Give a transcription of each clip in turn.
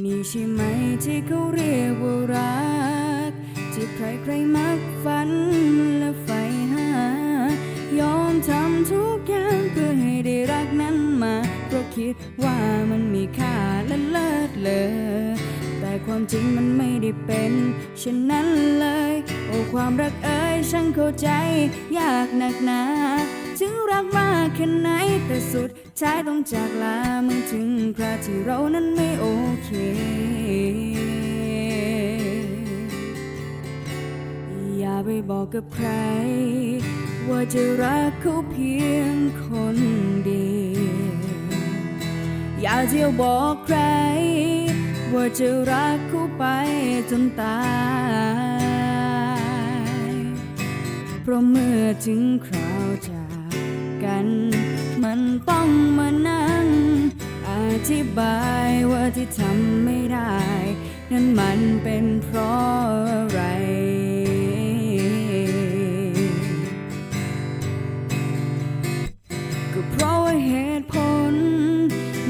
นี่ใช่ไหมที่เขาเรียกว่ารัก ที่ใครใครมักฝันและใฝ่หา ยอมทำทุกอย่างเพื่อให้ได้รักนั้นมาเพราะคิดว่ามันมีค่าและเลิศเลอแต่ความจริงมันไม่ได้เป็นเช่นนั้นเลย โอ้ความรักเอ้ยช่างเข้าใจ ยากหนักหนาถึงรักมากแค่ไหนแต่สุดท้ายต้องจากลาเมื่อถึงคราที่เรานั้นไม่ อย่าไปบอกกับใคร ว่าจะรักเขาเพียงคนเดียวอย่าเที่ยวบอกใคร ว่าจะรักเขาไปจนตาย เพราะเมื่อถึงคราวจากกัน มันต้องมานั่งอ ธิบายว่าที่ทำไม่ได้ นั้นมันเป็นเพราะอะไร ก็เพราะว่าเหตุผล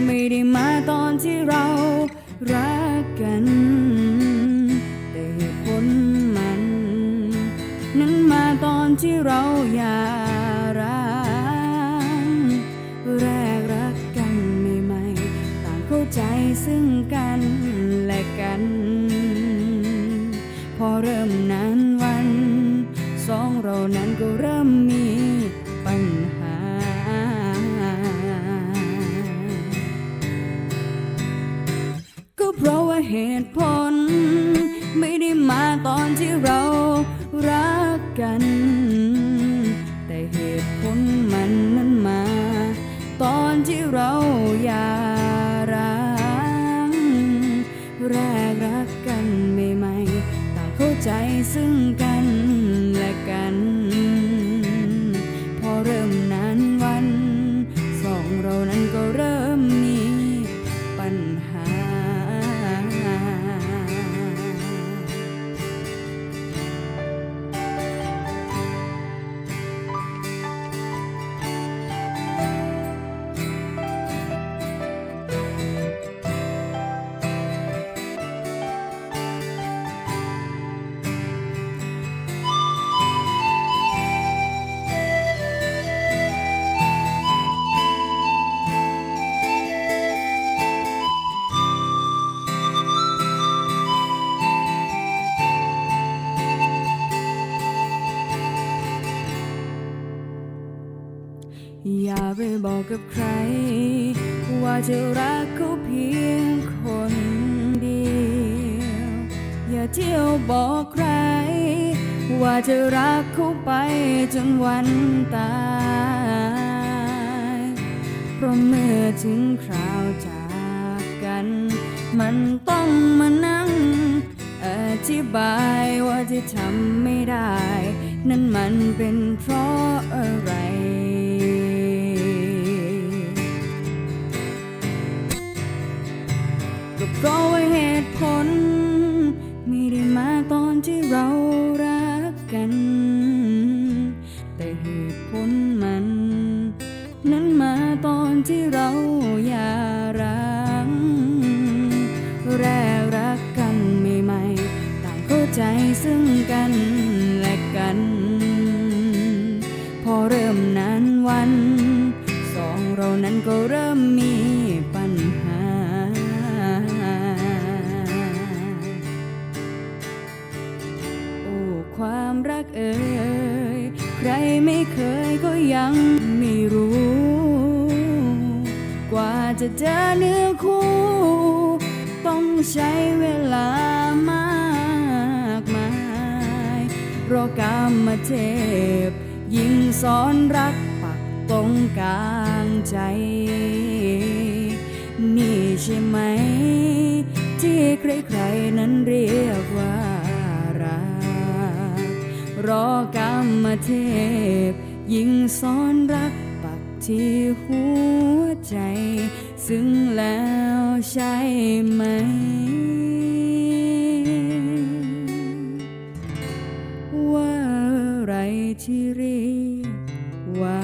ไม่ได้มาตอนที่เรารักกัน แต่เหตุผลมัน นั้นมาตอนที่เราอยาร้ เหตุผล ไม่ได้มาตอนที่เรารักกัน แต่เหตุผลมันนั้นมา ตอนที่เราอย่าร้างแรกรักกันใหม่ๆต่างเข้าใจซึ่งกัน อย่าไปบอกกับใคร ว่าจะรักเขาเพียงคนเดียว อย่าเที่ยวบอกใคร ว่าจะรักเขาไปจนวันตายเพราะเมื่อถึงคราวจากกัน มันต้องมานั่ง อธิบายว่าที่ทำไม่ได้ นั้นมันเป็นเพราะอะไร เรารักกัน แต่เหตุผลมัน นั้นมาตอนที่เราอย่าร้างแรกรักกันใหม่ๆต่างเข้าใจซึ่งกันและกัน พอเริ่มนานวัน สองเรานั้นก็เริ่มมี เอ่ยใครไม่เคยก็ยังไม่รู้ กว่าจะเจอเนื้อคู่ ต้องใช้เวลามากมายเพราะกรรมเทพ ยิ่งสอนรักปักตรงกลางใจ นี่ใช่ไหม ที่ใครๆนั้นเรียกว่า รอกรรมเทพ ยิ่งสอนรักปักที่หัวใจ ซึ่งแล้วใช่ไหม ว่าอะไรที่เรียกว่า